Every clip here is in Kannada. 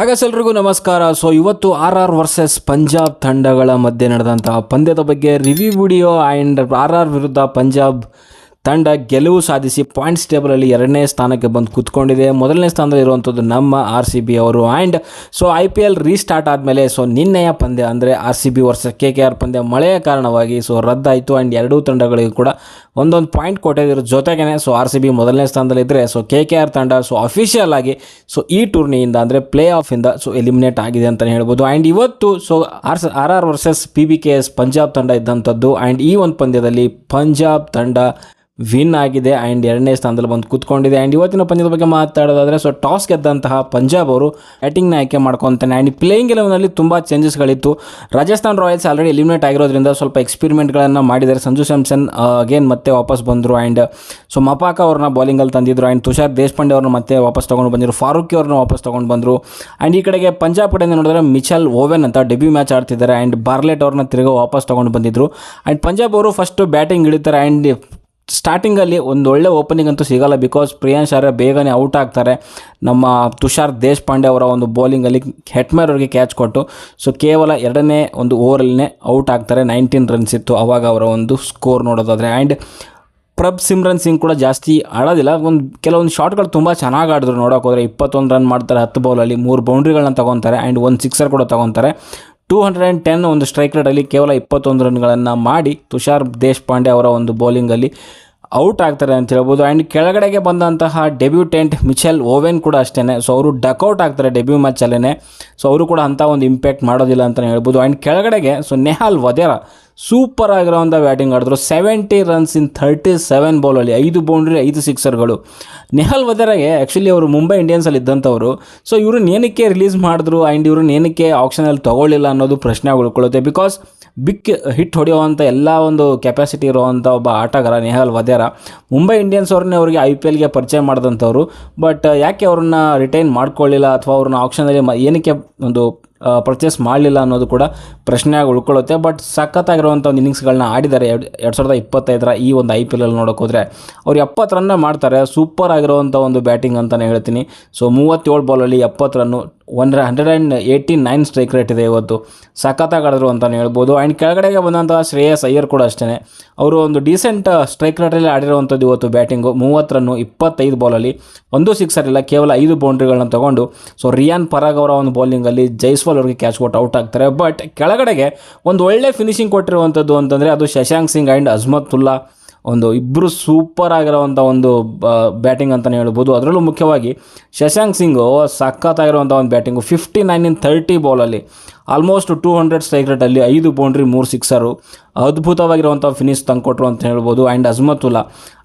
ಹಾಗಾದ್ರೆ ಎಲ್ರಿಗೂ ನಮಸ್ಕಾರ. ಸೊ ಇವತ್ತು ಆರ್ ಆರ್ ವರ್ಸಸ್ ಪಂಜಾಬ್ ತಂಡಗಳ ಮಧ್ಯೆ ನಡೆದಂತಹ ಪಂದ್ಯದ ಬಗ್ಗೆ review video and R R ವಿರುದ್ಧ ಪಂಜಾಬ್ ತಂಡ ಗೆಲುವು ಸಾಧಿಸಿ ಪಾಯಿಂಟ್ಸ್ ಟೇಬಲಲ್ಲಿ ಎರಡನೇ ಸ್ಥಾನಕ್ಕೆ ಬಂದು ಕೂತ್ಕೊಂಡಿದೆ. ಮೊದಲನೇ ಸ್ಥಾನದಲ್ಲಿ ಇರುವಂಥದ್ದು ನಮ್ಮ ಆರ್ ಸಿ ಬಿ ಅವರು. And so I P L restart ಆದಮೇಲೆ ಸೊ ನಿನ್ನೆಯ ಪಂದ್ಯ ಅಂದರೆ R C B versus K K R ಪಂದ್ಯ ಮಳೆಯ ಕಾರಣವಾಗಿ ಸೊ ರದ್ದಾಯಿತು. ಆ್ಯಂಡ್ ಎರಡೂ ತಂಡಗಳಿಗೂ ಕೂಡ ಒಂದೊಂದು ಪಾಯಿಂಟ್ ಕೊಟ್ಟಿದ್ರ ಜೊತೆಗೇ ಸೊ ಆರ್ ಸಿ ಬಿ ಮೊದಲನೇ ಸ್ಥಾನದಲ್ಲಿದ್ದರೆ ಸೊ ಕೆ ಕೆ ಆರ್ ತಂಡ ಸೊ ಅಫಿಷಿಯಲ್ ಆಗಿ ಸೊ ಈ ಟೂರ್ನಿಯಿಂದ ಅಂದರೆ ಪ್ಲೇ ಆಫಿಂದ ಸೊ ಎಲಿಮಿನೇಟ್ ಆಗಿದೆ ಅಂತಲೇ ಹೇಳ್ಬೋದು. ಆ್ಯಂಡ್ ಇವತ್ತು so R R R versus P B K S Punjab ತಂಡ ಇದ್ದಂಥದ್ದು ಆ್ಯಂಡ್ ಈ ಒಂದು ಪಂದ್ಯದಲ್ಲಿ ಪಂಜಾಬ್ ತಂಡ ವಿನ್ ಆಗಿದೆ ಆ್ಯಂಡ್ ಎರಡನೇ ಸ್ಥಾನದಲ್ಲಿ ಬಂದು ಕೂತ್ಕೊಂಡಿದೆ. ಆ್ಯಂಡ್ ಇವತ್ತಿನ ಪಂದ್ಯದ ಬಗ್ಗೆ ಮಾತಾಡೋದಾದರೆ ಸೊ ಟಾಸ್ ಗೆದ್ದಂತಹ ಪಂಜಾಬ್ ಅವರು ಬ್ಯಾಟಿಂಗ್ನ ಆಯ್ಕೆ ಮಾಡ್ಕೊತಾನೆ. ಆ್ಯಂಡ್ ಪ್ಲೇಯಿಂಗ್ ಎಲೆವನಲ್ಲಿ ತುಂಬ ಚೇಂಜಸ್ಗಳಿತ್ತು ರಾಜಸ್ಥಾನ್ ರಾಯಲ್ಸ್ ಆಲ್ರೆಡಿ ಎಲಿಮಿನೇಟ್ ಆಗಿರೋದ್ರಿಂದ ಸ್ವಲ್ಪ ಎಕ್ಸ್ಪೆರಿಮೆಂಟ್ಗಳನ್ನು ಮಾಡಿದ್ದಾರೆ. ಸಂಜು ಸ್ಯಾಮ್ಸನ್ ಅಗೇನ್ ಮತ್ತೆ ವಾಪಸ್ ಬಂದರು. ಆ್ಯಂಡ್ ಸೊ ಮಪಾಕ ಅವ್ರನ್ನ ಬಾಲಿಂಗಲ್ಲಿ ತಂದಿದ್ರು. ಆ್ಯಂಡ್ ತುಷಾರ್ ದೇಶಪಾಂಡೆ ಅವ್ರನ್ನ ಮತ್ತೆ ವಾಪಸ್ ತೊಗೊಂಡು ಬಂದಿದ್ರು. ಫಾರೂಕಿ ಅವ್ರನ್ನ ವಾಪಸ್ ತೊಗೊಂಡು ಬಂದರು. ಆ್ಯಂಡ್ ಈ ಕಡೆಗೆ ಪಂಜಾಬ್ ಕಡೆಯಿಂದ ನೋಡಿದ್ರೆ ಮಿಚಲ್ ಓವೆನ್ ಅಂತ ಡೆಬ್ಯೂ ಮ್ಯಾಚ್ ಆಡ್ತಿದ್ದಾರೆ. ಆ್ಯಂಡ್ ಬಾರ್ಲೆಟ್ ಅವ್ರನ್ನ ತಿರುಗಿ ವಾಪಸ್ ತೊಗೊಂಡು ಬಂದಿದ್ರು. ಆ್ಯಂಡ್ ಪಂಜಾಬ್ ಅವರು ಫಸ್ಟು ಬ್ಯಾಟಿಂಗ್ ಇಳಿತಾರೆ ಆ್ಯಂಡ್ ಸ್ಟಾರ್ಟಿಂಗಲ್ಲಿ ಒಂದು ಒಳ್ಳೆ ಓಪನಿಂಗ್ ಅಂತೂ ಸಿಗಲ್ಲ ಬಿಕಾಸ್ ಪ್ರಿಯಾಂಶ್ ಆರ್ಯ ಬೇಗನೆ ಔಟ್ ಆಗ್ತಾರೆ. ನಮ್ಮ ತುಷಾರ್ ದೇಶಪಾಂಡೆ ಅವರ ಒಂದು ಬೌಲಿಂಗಲ್ಲಿ ಹೆಟ್ಮೇರ್ ಅವರಿಗೆ ಕ್ಯಾಚ್ ಕೊಟ್ಟು ಸೊ ಕೇವಲ ಎರಡನೇ ಒಂದು ಓವರಲ್ಲೇ ಔಟ್ ಆಗ್ತಾರೆ. ನೈನ್ಟೀನ್ ರನ್ಸ್ ಇತ್ತು ಅವಾಗ ಅವರ ಒಂದು ಸ್ಕೋರ್ ನೋಡೋದಾದರೆ. ಆ್ಯಂಡ್ ಪ್ರಭ್ ಸಿಮ್ರನ್ ಸಿಂಗ್ ಕೂಡ ಜಾಸ್ತಿ ಆಡೋದಿಲ್ಲ. ಒಂದು ಕೆಲವೊಂದು ಶಾಟ್ಗಳು ತುಂಬ ಚೆನ್ನಾಗಿ ಆಡಿದ್ರು ನೋಡೋಕೆ ಹೋದರೆ. ಇಪ್ಪತ್ತೊಂದು ರನ್ ಮಾಡ್ತಾರೆ ಹತ್ತು ಬೌಲಲ್ಲಿ ಮೂರು ಬೌಂಡ್ರಿಗಳನ್ನ ತೊಗೊತಾರೆ. ಆ್ಯಂಡ್ ಒಂದು ಸಿಕ್ಸರ್ ಕೂಡ ತೊಗೊತಾರೆ. ಟೂ ಹಂಡ್ರೆಡ್ ಆ್ಯಂಡ್ ಟೆನ್ ಒಂದು ಸ್ಟ್ರೈಕ್ ರೇಟಲ್ಲಿ ಕೇವಲ ಇಪ್ಪತ್ತೊಂದು ರನ್ಗಳನ್ನು ಮಾಡಿ ತುಷಾರ್ ದೇಶಪಾಂಡೆ ಅವರ ಒಂದು ಬೌಲಿಂಗಲ್ಲಿ ಔಟ್ ಆಗ್ತಾರೆ ಅಂತ ಹೇಳ್ಬೋದು. ಆ್ಯಂಡ್ ಕೆಳಗಡೆಗೆ ಬಂದಂತಹ ಡೆಬ್ಯೂಟೆಂಟ್ ಮಿಚೆಲ್ ಓವೆನ್ ಕೂಡ ಅಷ್ಟೇ ಸೊ, ಅವರು ಡಕ್ಔಟ್ ಆಗ್ತಾರೆ ಡೆಬ್ಯೂ ಮ್ಯಾಚಲ್ಲೇ ಸೊ, ಅವರು ಕೂಡ ಅಂಥ ಒಂದು ಇಂಪ್ಯಾಕ್ಟ್ ಮಾಡೋದಿಲ್ಲ ಅಂತಲೇ ಹೇಳ್ಬೋದು. ಆ್ಯಂಡ್ ಕೆಳಗಡೆಗೆ, ಸೊ ನೆಹಾಲ್ ವದೇರ ಸೂಪರ್ ಆಗಿರೋವಂಥ ಬ್ಯಾಟಿಂಗ್ ಆಡಿದ್ರು. Seventy runs in thirty seven ಬೌಲಲ್ಲಿ ಐದು ಬೌಂಡ್ರಿ ಐದು ಸಿಕ್ಸರ್ಗಳು ನೆಹಲ್ ವದೇರಾಗೆ ಆ್ಯಕ್ಚುಲಿ ಅವರು ಮುಂಬೈ ಇಂಡಿಯನ್ಸಲ್ಲಿ ಇದ್ದಂಥವರು. ಸೊ, ಇವ್ರನ್ನ ಏನಕ್ಕೆ ರಿಲೀಸ್ ಮಾಡಿದ್ರು? ಆ್ಯಂಡ್ ಇವ್ರನ್ನ ಏನಕ್ಕೆ ಆಪ್ಷನಲ್ಲಿ ತೊಗೊಳ್ಳಿಲ್ಲ ಅನ್ನೋದು ಪ್ರಶ್ನೆ ಉಳ್ಕೊಳ್ಳುತ್ತೆ. ಬಿಕಾಸ್ ಬಿಗ್ ಹಿಟ್ ಹೊಡೆಯುವಂಥ ಎಲ್ಲ ಒಂದು ಕೆಪಾಸಿಟಿ ಇರುವಂಥ ಒಬ್ಬ ಆಟಗಾರ ನೆಹಲ್ ವಧೇರ ಮುಂಬೈ ಇಂಡಿಯನ್ಸ್ ಅವ್ರನ್ನೇ ಅವರಿಗೆ ಐ ಪಿ ಎಲ್ಗೆ ಪರಿಚಯ ಮಾಡಿದಂಥವ್ರು. ಬಟ್ ಯಾಕೆ ಅವ್ರನ್ನ ರಿಟೈನ್ ಮಾಡ್ಕೊಳ್ಳಿಲ್ಲ ಅಥವಾ ಅವ್ರನ್ನ ಆಪ್ಷನಲ್ಲಿ ಮ, ಏನಕ್ಕೆ ಒಂದು ಪರ್ಚೇಸ್ ಮಾಡಲಿಲ್ಲ ಅನ್ನೋದು ಕೂಡ ಪ್ರಶ್ನೆಯಾಗಿ ಉಳ್ಕೊಳ್ಳುತ್ತೆ. ಬಟ್ ಸಖತ್ತಾಗಿರುವಂಥ ಒಂದು ಇನ್ನಿಂಗ್ಸ್ಗಳನ್ನ ಆಡಿದ್ದಾರೆ. ಎರಡು ಎರಡು ಸಾವಿರದ ಇಪ್ಪತ್ತೈದರ ಈ ಒಂದು ಐ ಪಿ ಎಲ್ ನೋಡೋಕೆ ಹೋದರೆ ಅವ್ರು ಎಪ್ಪತ್ತು ರನ್ನ ಮಾಡ್ತಾರೆ. ಸೂಪರ್ ಆಗಿರುವಂಥ ಒಂದು ಬ್ಯಾಟಿಂಗ್ ಅಂತಲೇ ಹೇಳ್ತೀನಿ. ಸೊ ಮೂವತ್ತೇಳು ಬಾಲಲ್ಲಿ ಎಪ್ಪತ್ತು run one hundred and eighty nine strike rate ಇದೆ ಇವತ್ತು. ಸಖತ್ತಾಗಿ ಆಡಿದ್ರು ಅಂತಲೇ ಹೇಳ್ಬೋದು. ಆ್ಯಂಡ್ ಕೆಳಗಡೆಗೆ ಬಂದಂಥ ಶ್ರೇಯಸ್ ಅಯ್ಯರ್ ಕೂಡ ಅಷ್ಟೇ ಅವರು ಒಂದು ಡೀಸೆಂಟ್ ಸ್ಟ್ರೈಕ್ ರೇಟಲ್ಲಿ ಆಡಿರುವಂಥದ್ದು ಇವತ್ತು ಬ್ಯಾಟಿಂಗು ಮೂವತ್ತು ರನ್ನು ಇಪ್ಪತ್ತೈದು ಬಾಲಲ್ಲಿ ಒಂದು ಸಿಕ್ಸರ್ ಇಲ್ಲ, ಕೇವಲ ಐದು ಬೌಂಡ್ರಿಗಳನ್ನ ತೊಗೊಂಡು. ಸೊ ರಿಯಾನ್ ಪರಾಗ್ ಅವರ ಒಂದು ಬೌಲಿಂಗಲ್ಲಿ ಜೈಸ್ವಾಲ್ ಅವರಿಗೆ ಕ್ಯಾಚ್ ಕೊಟ್ಟು ಔಟ್ ಆಗ್ತಾರೆ. ಬಟ್ ಕೆಳಗಡೆಗೆ ಒಂದು ಒಳ್ಳೆ ಫಿನಿಶಿಂಗ್ ಕೊಟ್ಟಿರುವಂಥದ್ದು ಅಂತಂದರೆ ಅದು ಶಶಾಂಕ್ ಸಿಂಗ್ ಆ್ಯಂಡ್ ಅಜ್ಮತುಲ್ಲಾ ಒಂದು ಇಬ್ಬರು ಸೂಪರ್ ಆಗಿರೋವಂಥ ಒಂದು ಬ್ಯಾಟಿಂಗ್ ಅಂತಲೇ ಹೇಳ್ಬೋದು. ಅದರಲ್ಲೂ ಮುಖ್ಯವಾಗಿ ಶಶಾಂಕ್ ಸಿಂಗು ಸಖತ್ತಾಗಿರುವಂಥ ಒಂದು batting fifty nine in thirty ಬಾಲಲ್ಲಿ almost two hundred strike ರೇಟಲ್ಲಿ ಐದು ಬೌಂಡ್ರಿ ಮೂರು ಸಿಕ್ಸರು ಅದ್ಭುತವಾಗಿರುವಂಥ ಫಿನಿಶ್ ತಂದುಕೊಟ್ರು ಅಂತ ಹೇಳ್ಬೋದು. And Azmatullah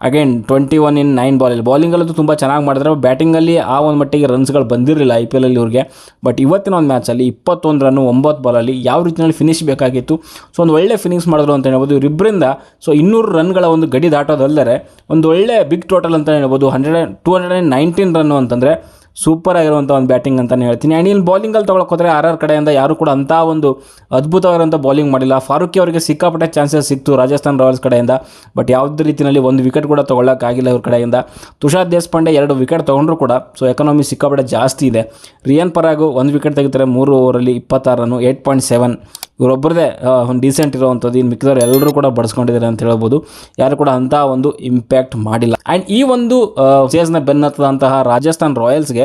again twenty one in nine ಬಾಲಲ್ಲಿ ಬಾಲಿಂಗಲ್ಲೂ ತುಂಬ ಚೆನ್ನಾಗಿ ಮಾಡಿದ್ರೆ. ಬ್ಯಾಟಿಂಗಲ್ಲಿ ಆ ಒಂದು ಮಟ್ಟಿಗೆ ರನ್ಸ್ಗಳು ಬಂದಿರಲಿಲ್ಲ ಐ ಪಿ ಎಲಲ್ಲಿ ಇವ್ರಿಗೆ. ಬಟ್ ಇವತ್ತಿನ ಒಂದು ಮ್ಯಾಚಲ್ಲಿ ಇಪ್ಪತ್ತೊಂದು ರನ್ನು ಒಂಬತ್ತು ಬಾಲಲ್ಲಿ ಯಾವ ರೀತಿಯಲ್ಲಿ ಫಿನಿಶ್ ಬೇಕಾಗಿತ್ತು. ಸೊ ಒಂದು ಒಳ್ಳೆ ಫಿನಿಶ್ ಮಾಡಿದ್ರು ಅಂತ ಹೇಳ್ಬೋದು. ಇವರಿಬ್ಬರಿಂದ ಸೊ ಇನ್ನೂರು ರನ್ಗಳ ಒಂದು ಗಡಿ ದಾಟೋದಲ್ಲದೆ, ಒಂದು ಒಳ್ಳೆ ಬಿಗ್ ಟೋಟಲ್ ಅಂತ ಹೇಳ್ಬೋದು. Hundred two hundred and nineteen run ಅಂತಂದರೆ ಸೂಪರ್ ಆಗಿರುವಂಥ ಒಂದು ಬ್ಯಾಟಿಂಗ್ ಅಂತಲೇ ಹೇಳ್ತೀನಿ. ಆ್ಯಂಡ್ ಇಲ್ಲಿ ಬೌಲಿಂಗಲ್ಲಿ ತೊಗೊಳಕ್ಕೆ ಹೋದ್ರೆ ಆರ್ ಆರ್ ಕಡೆಯಿಂದ ಯಾರು ಕೂಡ ಅಂಥ ಒಂದು ಅದ್ಭುತವಾಗಿರುವಂಥ ಬೌಲಿಂಗ್ ಮಾಡಿಲ್ಲ. ಫಾರೂಕಿ ಅವರಿಗೆ ಸಿಕ್ಕಾಪಟ್ಟೆ ಚಾನ್ಸಸ್ ಸಿಕ್ತು ರಾಜಸ್ಥಾನ್ ರಾಯಲ್ಸ್ ಕಡೆಯಿಂದ. ಬಟ್ ಯಾವುದೇ ರೀತಿಯಲ್ಲಿ ಒಂದು ವಿಕೆಟ್ ಕೂಡ ತೊಗೊಳಕ್ಕಾಗಿಲ್ಲ ಇವ್ರ ಕಡೆಯಿಂದ. ತುಷಾರ್ ದೇಶಪಾಂಡೆ ಎರಡು ವಿಕೆಟ್ ತೊಗೊಂಡ್ರು ಕೂಡ ಸೊ ಎಕನಾಮಿ ಸಿಕ್ಕಾಪಟ್ಟೆ ಜಾಸ್ತಿ ಇದೆ. ರಿಯನ್ ಪರಾಗು ಒಂದು ವಿಕೆಟ್ ತೆಗಿತಾರೆ, ಮೂರು ಓವರಲ್ಲಿ ಇಪ್ಪತ್ತಾರನ್ನು ಏಯ್ಟ್ ಪಾಯಿಂಟ್ ಸೆವೆನ್ ಇವರೊಬ್ಬರದೇ ಒಂದು ಡೀಸೆಂಟ್ ಇರುವಂಥದ್ದು. ಇನ್ನು ಮಿಕ್ಕಿದವರು ಎಲ್ಲರೂ ಕೂಡ ಬಡಿಸ್ಕೊಂಡಿದ್ದಾರೆ ಅಂತ ಹೇಳ್ಬೋದು. ಯಾರು ಕೂಡ ಅಂತಹ ಒಂದು ಇಂಪ್ಯಾಕ್ಟ್ ಮಾಡಿಲ್ಲ. ಆ್ಯಂಡ್ ಈ ಒಂದು ಸೇಸ್ನ ಬೆನ್ನತ್ತದಂತಹ ರಾಜಸ್ಥಾನ್ ರಾಯಲ್ಸ್ಗೆ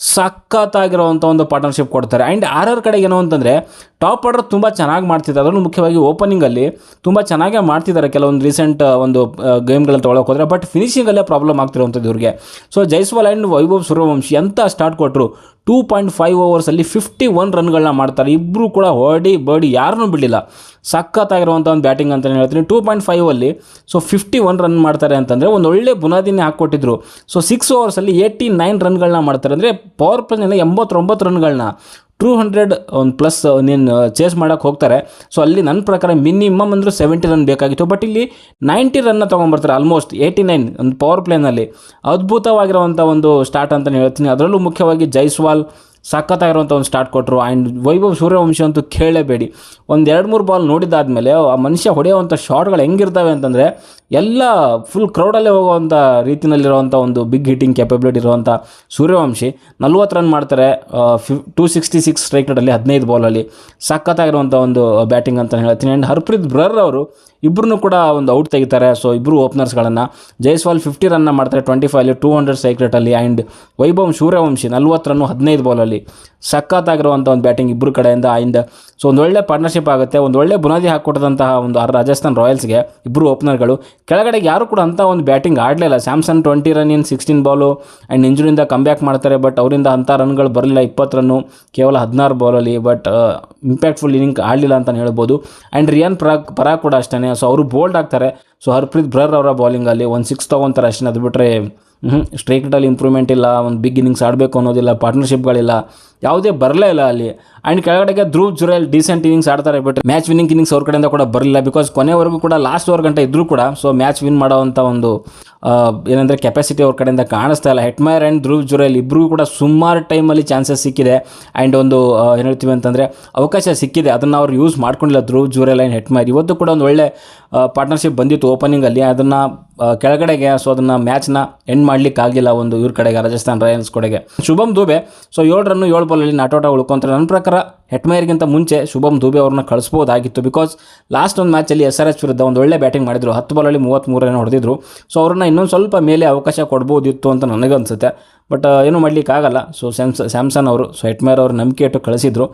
ಸಖತ್ತಾಗಿರುವಂಥ ಒಂದು ಪಾರ್ಟ್ನರ್ಶಿಪ್ ಕೊಡ್ತಾರೆ. ಆ್ಯಂಡ್ ಆರ್ ಆರ್ ಕಡೆಗೆ ಏನು ಅಂತಂದರೆ ಟಾಪ್ ಆರ್ಡರ್ ತುಂಬ ಚೆನ್ನಾಗಿ ಮಾಡ್ತಿದ್ದಾರೆ. ಅದರಲ್ಲೂ ಮುಖ್ಯವಾಗಿ ಓಪನಿಂಗಲ್ಲಿ ತುಂಬ ಚೆನ್ನಾಗೇ ಮಾಡ್ತಿದ್ದಾರೆ ಕೆಲವೊಂದು ರೀಸೆಂಟ್ ಒಂದು ಗೇಮ್ಗಳಲ್ಲಿ ತೊಗೊಳಕ್ಕೆ ಹೋದರೆ. ಬಟ್ ಫಿನಿಷಿಂಗಲ್ಲೇ ಪ್ರಾಬ್ಲಮ್ ಆಗ್ತಿರುವಂಥದ್ದು ಇವ್ರಿಗೆ. ಸೊ ಜೈಸ್ವಾಲ್ ಆ್ಯಂಡ್ ವೈಭವ್ ಸೂರ್ಯವಂಶಿ ಎಂಥ ಸ್ಟಾರ್ಟ್ ಕೊಟ್ಟರು ಟೂ ಪಾಯಿಂಟ್ ಫೈವ್ ಓವರ್ಸಲ್ಲಿ ಫಿಫ್ಟಿ ಒನ್ ರನ್ಗಳನ್ನ ಮಾಡ್ತಾರೆ. ಇಬ್ಬರು ಕೂಡ ಹೊಡಿ ಬಡಿ ಯಾರನ್ನೂ ಬಿಡಲಿಲ್ಲ. ಸಖತ್ತಾಗಿರುವಂಥ ಒಂದು ಬ್ಯಾಟಿಂಗ್ ಅಂತಲೇ ಹೇಳ್ತೀನಿ. ಟೂ ಪಾಯಿಂಟ್ ಫೈವಲ್ಲಿ ಸೊ ಫಿಫ್ಟಿ ಒನ್ ರನ್ ಮಾಡ್ತಾರೆ ಅಂತಂದರೆ ಒಂದು ಒಳ್ಳೆ ಬುನಾದಿನೇ ಹಾಕ್ಕೊಟ್ಟಿದ್ರು. ಸೊ ಸಿಕ್ಸ್ ಓವರ್ಸಲ್ಲಿ ಏಯ್ಟಿ ನೈನ್ ರನ್ಗಳನ್ನ ಮಾಡ್ತಾರೆ. ಅಂದರೆ ಪವರ್ ಪ್ಲೇನಲ್ಲಿ ಎಂಬತ್ತೊಂಬತ್ತು ರನ್ಗಳನ್ನ ಟೂ ಹಂಡ್ರೆಡ್ ಒಂದು ಪ್ಲಸ್ ನೀನು ಚೇಸ್ ಮಾಡೋಕ್ಕೆ ಹೋಗ್ತಾರೆ. ಸೊ ಅಲ್ಲಿ ನನ್ನ ಪ್ರಕಾರ ಮಿನಿಮಮ್ ಅಂದ್ರೆ ಸೆವೆಂಟಿ ರನ್ ಬೇಕಾಗಿತ್ತು. ಬಟ್ ಇಲ್ಲಿ ನೈಂಟಿ ರನ್ನ ತೊಗೊಂಬರ್ತಾರೆ ಆಲ್ಮೋಸ್ಟ್ ಏಯ್ಟಿ ನೈನ್ ಒಂದು ಪವರ್ ಪ್ಲೇನಲ್ಲಿ ಅದ್ಭುತವಾಗಿರುವಂಥ ಒಂದು ಸ್ಟಾರ್ಟ್ ಅಂತಲೇ ಹೇಳ್ತೀನಿ. ಅದರಲ್ಲೂ ಮುಖ್ಯವಾಗಿ ಜೈಸ್ವಾಲ್ ಸಖತ್ತಾಗಿರುವಂಥ ಒಂದು ಸ್ಟಾರ್ಟ್ ಕೊಟ್ಟರು ಆ್ಯಂಡ್ ವೈಭವ್ ಸೂರ್ಯವಂಶಿ ಅಂತೂ ಕೇಳಲೇಬೇಡಿ ಒಂದು ಎರಡು ಮೂರು ಬಾಲ್ ನೋಡಿದಾದ್ಮೇಲೆ ಆ ಮನುಷ್ಯ ಹೊಡೆಯುವಂಥ ಶಾಟ್ಗಳು ಹೆಂಗಿರ್ತವೆ ಅಂತಂದರೆ ಎಲ್ಲ ಫುಲ್ ಕ್ರೌಡಲ್ಲೇ ಹೋಗುವಂಥ ರೀತಿಯಲ್ಲಿರುವಂಥ ಒಂದು ಬಿಗ್ ಹಿಟ್ಟಿಂಗ್ ಕೆಪಬಿಲಿಟಿ ಇರುವಂಥ ಸೂರ್ಯವಂಶಿ ನಲ್ವತ್ತು ರನ್ ಮಾಡ್ತಾರೆ ಫಿಫ್ ಟೂ ಸಿಕ್ಸ್ಟಿ ಸಿಕ್ಸ್ ಸ್ಟ್ರೈಕ್ ರೇಟಲ್ಲಿ ಹದಿನೈದು ಬಾಲಲ್ಲಿ ಸಖತ್ತಾಗಿರುವಂಥ ಒಂದು ಬ್ಯಾಟಿಂಗ್ ಅಂತ ಹೇಳ್ತೀನಿ. ಆ್ಯಂಡ್ ಹರ್ಪ್ರೀತ್ ಬ್ರರ್ ಅವರು ಇಬ್ಬರನ್ನು ಕೂಡ ಒಂದು ಔಟ್ ತೆಗಿತಾರೆ. ಸೊ ಇಬ್ಬರು ಓಪನರ್ಸ್ಗಳನ್ನು ಜೈಸ್ವಾಲ್ ಫಿಫ್ಟಿ ರನ್ನ ಮಾಡ್ತಾರೆ ಟ್ವೆಂಟಿ ಫೈವಲ್ಲಿ ಟೂ ಹಂಡ್ರೆಡ್ ಸೈಕ್ರೆಟಲ್ಲಿ ರೇಟಲ್ಲಿ ಆ್ಯಂಡ್ ವೈಭವ್ ಸೂರ್ಯವಂಶಿ ನಲ್ವತ್ತು ರನ್ನು ಹದಿನೈದು ಬಾಲಲ್ಲಿ ಸಖತ್ತಾಗಿರುವಂಥ ಒಂದು ಬ್ಯಾಟಿಂಗ್ ಇಬ್ಬರು ಕಡೆಯಿಂದ. ಆ್ಯಂಡ್ ಸೊ ಒಂದು ಒಳ್ಳೆ ಪಾರ್ಟ್ನರ್ಶಿಪ್ ಆಗುತ್ತೆ, ಒಂದು ಒಳ್ಳೆ ಬುನಾದಿ ಹಾಕ್ಕೊಟ್ಟಂತಹ ಒಂದು ರಾಜಸ್ಥಾನ್ ರಾಯಲ್ಸ್ಗೆ ಇಬ್ಬರು ಓಪನರ್ಗಳು ಕೆಳಗಡೆ ಯಾರು ಕೂಡ ಅಂಥ ಒಂದು batting ಆಡಲಿಲ್ಲ Samson twenty run in sixteen ball and ಇಂಜುರಿಯಿಂದ back ಮಾಡ್ತಾರೆ ಬಟ್ ಅವರಿಂದ ಅಂಥ ರನ್ಗಳು ಬರಲಿಲ್ಲ. ಇಪ್ಪತ್ತು ರನ್ನು ಕೇವಲ ಹದಿನಾರು ಬಾಲಲ್ಲಿ ಬಟ್ ಇಂಪ್ಯಾಕ್ಟ್ಫುಲ್ ಇನ್ನಿಂಗ್ ಆಡಲಿಲ್ಲ ಅಂತಲೇ ಹೇಳ್ಬೋದು. ಆ್ಯಂಡ್ ರಿಯಾನ್ ಪರಾಗ್ ಪರಾಗ್ ಕೂಡ ಅಷ್ಟೇ ಸೊ ಅವರು ಬೋಲ್ಡ್ ಆಗ್ತಾರೆ. ಸೊ ಹರ್ಪ್ರೀತ್ ಬ್ರರ್ ಅವರ ಬೌಲಿಂಗಲ್ಲಿ ಒಂದು ಸಿಕ್ಸ್ ತೊಗೊತಾರೆ ಅಷ್ಟೇ ಅದು ಬಿಟ್ಟರೆ ರೇಟಲ್ಲಿ ಇಂಪ್ರೂವ್ಮೆಂಟ್ ಇಲ್ಲ, ಒಂದು ಬಿಗ್ ಇನ್ನಿಂಗ್ಸ್ ಆಡಬೇಕು ಅನ್ನೋದಿಲ್ಲ ಪಾರ್ಟ್ನರ್ಶಿಪ್ಗಳಿಲ್ಲ ಯಾವುದೇ ಬರಲೇ ಇಲ್ಲ ಅಲ್ಲಿ. ಆ್ಯಂಡ್ ಕೆಳಗಡೆಗೆ ಧ್ರುವ್, ಜುರೇಲ್ ಡೀಸೆಂಟ್ ಇನ್ನಿಂಗ್ಸ್ ಆಡ್ತಾರೆ ಬಟ್ ಮ್ಯಾಚ್ ವಿನ್ನಿಂಗ್ ಇನ್ನಿಂಗ್ಸ್ ಅವ್ರ ಕಡೆಯಿಂದ ಕೂಡ ಬರಲಿಲ್ಲ ಬಿಕಾಸ್ ಕೊನೆವರೆಗೂ ಕೂಡ ಲಾಸ್ಟ್ ಓವರ್ ಗಂಟೆ ಇದ್ರೂ ಕೂಡ ಸೊ ಮ್ಯಾಚ್ ವಿನ್ ಮಾಡೋವಂಥ ಒಂದು ಏನಂದರೆ ಕೆಪಾಸಿಟಿ ಅವ್ರ ಕಡೆಯಿಂದ ಕಾಣಿಸ್ತಾ ಇಲ್ಲ. ಹೆಟ್ಮೈರ್ ಆ್ಯಂಡ್ ಧ್ರುವ್, ಜುರೇಲ್ ಇಬ್ಬರಿಗೂ ಕೂಡ ಸುಮಾರು ಟೈಮಲ್ಲಿ ಚಾನ್ಸಸ್ ಸಿಕ್ಕಿದೆ. ಆ್ಯಂಡ್ ಒಂದು ಏನು ಹೇಳ್ತೀವಿ ಅಂತಂದರೆ ಅವಕಾಶ ಸಿಕ್ಕಿದೆ. ಅದನ್ನು ಅವ್ರು ಯೂಸ್ ಮಾಡ್ಕೊಂಡಿಲ್ಲ ಧ್ರುವ್, ಜುರೇಲ್ ಆ್ಯಂಡ್ ಹೆಟ್ಮೈರ್ ಇವತ್ತು ಕೂಡ ಒಂದು ಒಳ್ಳೆ ಪಾರ್ಟ್ನರ್ಶಿಪ್ ಬಂದಿತ್ತು ಓಪನಿಂಗಲ್ಲಿ ಅದನ್ನು ಕೆಳಗಡೆಗೆ ಸೊ ಅದನ್ನು ಮ್ಯಾಚ್ನ ಎಂಡ್ ಮಾಡ್ಲಿಕ್ಕೆ ಆಗಿಲ್ಲ ಒಂದು ಇವ್ರ ಕಡೆಗೆ ರಾಜಸ್ಥಾನ್ ರಾಯಲ್ಸ್ ಕಡೆಗೆ. ಶುಭಮ್ ದುಬೆ ಸೊ ಏಳು ರನ್ನು ಏಳು ಬಾಲಲ್ಲಿ ನಾಟೋಟ ಉಳ್ಕೊಂತಾರೆ ನನ್ನ ಪ್ರಕಾರ ಹೆಟ್ಮೈರ್ಗಿಂತ ಮುಂಚೆ ಶುಭಮ್ ದುಬೆ ಅವ್ರನ್ನ ಕಳಿಸ್ಬೋದಾಗಿತ್ತು ಬಿಕಾಸ್ ಲಾಸ್ಟ್ ಒಂದು ಮ್ಯಾಚಲ್ಲಿ ಎಸ್ ಆರ್ ಎಚ್ ವಿರುದ್ಧ ಒಂದು ಒಳ್ಳೆ ಬ್ಯಾಟಿಂಗ್ ಮಾಡಿದ್ರು. ಹತ್ತು ಬಾಲಲ್ಲಿ ಮೂವತ್ತ್ಮೂರು ರನ್ ಹೊಡೆದಿದ್ರು. ಸೊ ಅವ್ರನ್ನ ಇನ್ನೊಂದು ಸ್ವಲ್ಪ ಮೇಲೆ ಅವಕಾಶ ಕೊಡ್ಬೋದಿತ್ತು ಅಂತ ನನಗನ್ಸುತ್ತೆ. ಬಟ್ ಏನು ಮಾಡ್ಲಿಕ್ಕೆ ಆಗಲ್ಲ ಸೊ ಸ್ಯಾಮ್ಸ ಸ್ಯಾಮ್ಸನ್ ಅವರು ಸೊ ಹೆಟ್ಮೈರ್ ಅವರು ನಂಬಿಕೆ ಇಟ್ಟು ಕಳಿಸಿದ್ರು.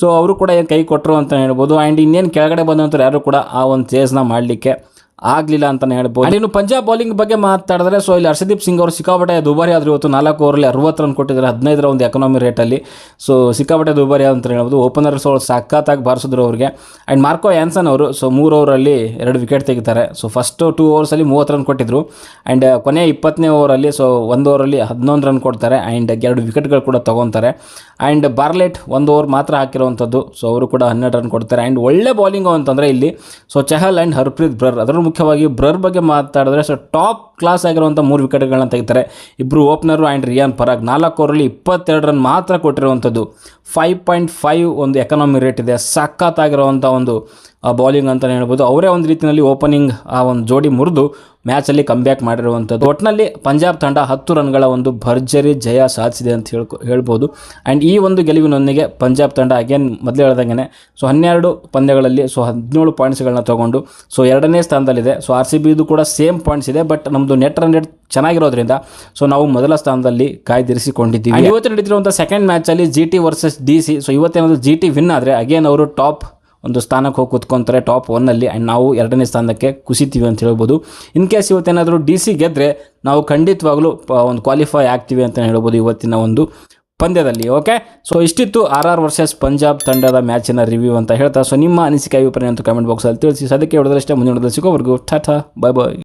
ಸೊ ಅವರು ಕೂಡ ಏನು ಕೈ ಕೊಟ್ಟರು ಅಂತ ಹೇಳ್ಬೋದು. ಆ್ಯಂಡ್ ಇನ್ನೇನು ಕೆಳಗಡೆ ಬಂದಂಥವ್ರು ಯಾರು ಕೂಡ ಆ ಒಂದು ಚೇಸ್ನ ಮಾಡಲಿಕ್ಕೆ ಆಗಲಿಲ್ಲ ಅಂತಲೇ ಹೇಳ್ಬೋದು. ಇನ್ನು ಪಂಜಾಬ್ ಬೌಲಿಂಗ್ ಬಗ್ಗೆ ಮಾತಾಡಿದ್ರೆ ಸೊ ಇಲ್ಲಿ ಹರ್ಷದೀಪ್ ಸಿಂಗ್ ಅವರು ಸಿಕ್ಕಾಪಟ್ಟೆ ದುಬಾರಿ ಆದರೂ ಇವತ್ತು ನಾಲ್ಕು ಓವರಲ್ಲಿ ಅರವತ್ತು ರನ್ ಕೊಟ್ಟಿದ್ದಾರೆ, ಹದಿನೈದರ ಒಂದು ಎಕನಾಮಿ ರೇಟಲ್ಲಿ ಸೊ ಸಿಕ್ಕಾಪಟ್ಟೆ ದುಬಾರಿ ಅಂತ ಹೇಳ್ಬೋದು. ಓಪನರ್ಸ್ ಸೊ ಸಖತ್ತಾಗಿ ಬಾರಿಸಿದ್ರು ಅವರಿಗೆ. ಆ್ಯಂಡ್ ಮಾರ್ಕೋ ಆ್ಯನ್ಸನ್ ಅವರು ಸೊ ಮೂರು ಓವರಲ್ಲಿ ಎರಡು ವಿಕೆಟ್ ತೆಗಿತಾರೆ. ಸೊ ಫಸ್ಟು ಟೂ ಓವರ್ಸಲ್ಲಿ ಮೂವತ್ತು ರನ್ ಕೊಟ್ಟಿದ್ರು. ಆ್ಯಂಡ್ ಕೊನೆ ಇಪ್ಪತ್ತನೇ ಓವರಲ್ಲಿ ಸೊ ಒಂದು ಓವರಲ್ಲಿ ಹದಿನೊಂದು ರನ್ ಕೊಡ್ತಾರೆ. ಆ್ಯಂಡ್ ಎರಡು ವಿಕೆಟ್ಗಳು ಕೂಡ ತೊಗೊತಾರೆ. ಆ್ಯಂಡ್ ಬಾರ್ಲೆಟ್ ಒಂದು ಓವರ್ ಮಾತ್ರ ಹಾಕಿರುವಂಥದ್ದು ಸೊ ಅವರು ಕೂಡ ಹನ್ನೆರಡು ರನ್ ಕೊಡ್ತಾರೆ. ಆ್ಯಂಡ್ ಒಳ್ಳೆ ಬೌಲಿಂಗು ಅಂತಂದರೆ ಇಲ್ಲಿ ಸೊ ಚಹಲ್ ಆ್ಯಂಡ್ ಹರ್ಪ್ರೀತ್ ಬ್ರರ್ ಅದರಲ್ಲೂ ಮುಖ್ಯವಾಗಿ ಬ್ರರ್ ಬಗ್ಗೆ ಮಾತಾಡಿದ್ರೆ ಸೊ ಟಾಪ್ ಕ್ಲಾಸ್ ಆಗಿರುವಂಥ ಮೂರು ವಿಕೆಟ್ಗಳನ್ನ ತೆಗಿತಾರೆ. ಇಬ್ಬರು ಓಪನರು ಆ್ಯಂಡ್ ರಿಯಾನ್ ಪರಾಗ್ ನಾಲ್ಕು ಓವರಲ್ಲಿ ಇಪ್ಪತ್ತೆರಡು ರನ್ ಮಾತ್ರ ಕೊಟ್ಟಿರುವಂಥದ್ದು ಫೈವ್ ಪಾಯಿಂಟ್ ಫೈವ್ ಒಂದು ಎಕನಾಮಿ ರೇಟ್ ಇದೆ. ಸಖತ್ತಾಗಿರುವಂಥ ಒಂದು ಬೌಲಿಂಗ್ ಅಂತಲೇ ಹೇಳ್ಬೋದು. ಅವರೇ ಒಂದು ರೀತಿಯಲ್ಲಿ ಓಪನಿಂಗ್ ಆ ಒಂದು ಜೋಡಿ ಮುರಿದು ಮ್ಯಾಚಲ್ಲಿ ಕಮ್ಬ್ಯಾಕ್ ಮಾಡಿರುವಂಥದ್ದು ಒಟ್ಟಿನಲ್ಲಿ ಪಂಜಾಬ್ ತಂಡ ಹತ್ತು ರನ್ಗಳ ಒಂದು ಭರ್ಜರಿ ಜಯ ಸಾಧಿಸಿದೆ ಅಂತ ಹೇಳ್ಕೊ, ಹೇಳ್ಬೋದು. ಆ್ಯಂಡ್ ಈ ಒಂದು ಗೆಲುವಿನೊಂದಿಗೆ ಪಂಜಾಬ್ ತಂಡ ಅಗೇನ್ ಮೊದಲೇ ಹೇಳ್ದಂಗೆ ಸೊ ಹನ್ನೆರಡು ಪಂದ್ಯಗಳಲ್ಲಿ ಸೊ ಹದಿನೇಳು ಪಾಯಿಂಟ್ಸ್ಗಳನ್ನ ತೊಗೊಂಡು ಸೊ ಎರಡನೇ ಸ್ಥಾನದಲ್ಲಿದೆ. ಸೊ ಆರ್ ಸಿ ಬಿದು ಕೂಡ ಸೇಮ್ ಪಾಯಿಂಟ್ಸ್ ಇದೆ ಬಟ್ ನಮ್ಮದು ನೆಟ್ ರನ್ ರೇಟ್ ಚೆನ್ನಾಗಿರೋದ್ರಿಂದ ಸೊ ನಾವು ಮೊದಲ ಸ್ಥಾನದಲ್ಲಿ ಕಾಯ್ದಿರಿಸಿಕೊಂಡಿದ್ದೀವಿ. ಇವತ್ತು ನಡೀತಿರುವಂಥ second ಮ್ಯಾಚಲ್ಲಿ G T versus D C so ಇವತ್ತೇನಾದರೂ G T win ಆದರೆ ಅಗೇನ್ ಅವರು ಟಾಪ್ ಒಂದು ಸ್ಥಾನಕ್ಕೆ ಹೋಗಿ ಕೂತ್ಕೊಂತಾರೆ ಟಾಪ್ ಒನ್ನಲ್ಲಿ ಆ್ಯಂಡ್ ನಾವು ಎರಡನೇ ಸ್ಥಾನಕ್ಕೆ ಕುಸಿತೀವಿ ಅಂತ ಹೇಳ್ಬೋದು. ಇನ್ ಕೇಸ್ ಇವತ್ತೇನಾದರೂ ಡಿ ಸಿ ಗೆದ್ದರೆ ನಾವು ಖಂಡಿತವಾಗ್ಲೂ ಒಂದು ಕ್ವಾಲಿಫೈ ಆಗ್ತೀವಿ ಅಂತ ಹೇಳ್ಬೋದು ಇವತ್ತಿನ ಒಂದು ಪಂದ್ಯದಲ್ಲಿ ಓಕೆ ಸೊ ಇಷ್ಟಿತ್ತು ಆರ್ ಆರ್ ವರ್ಸಸ್ ಪಂಜಾಬ್ ತಂಡದ ಮ್ಯಾಚಿನ ರಿವ್ಯೂ ಅಂತ ಹೇಳ್ತಾ ಸೊ ನಿಮ್ಮ ಅನಿಸಿಕೆ ಅಭಿಪ್ರಾಯ ಅಂತ ಕಮೆಂಟ್ ಬಾಕ್ಸಲ್ಲಿ ತಿಳಿಸಿ. ಸದ್ಯಕ್ಕೆ ಹೊಡೆದಷ್ಟೇ ಮುಂದಿನ ಸಿಗೋವರೆಗೂ ಟಾಟಾ ಬಾಯ್ ಬಾಯ್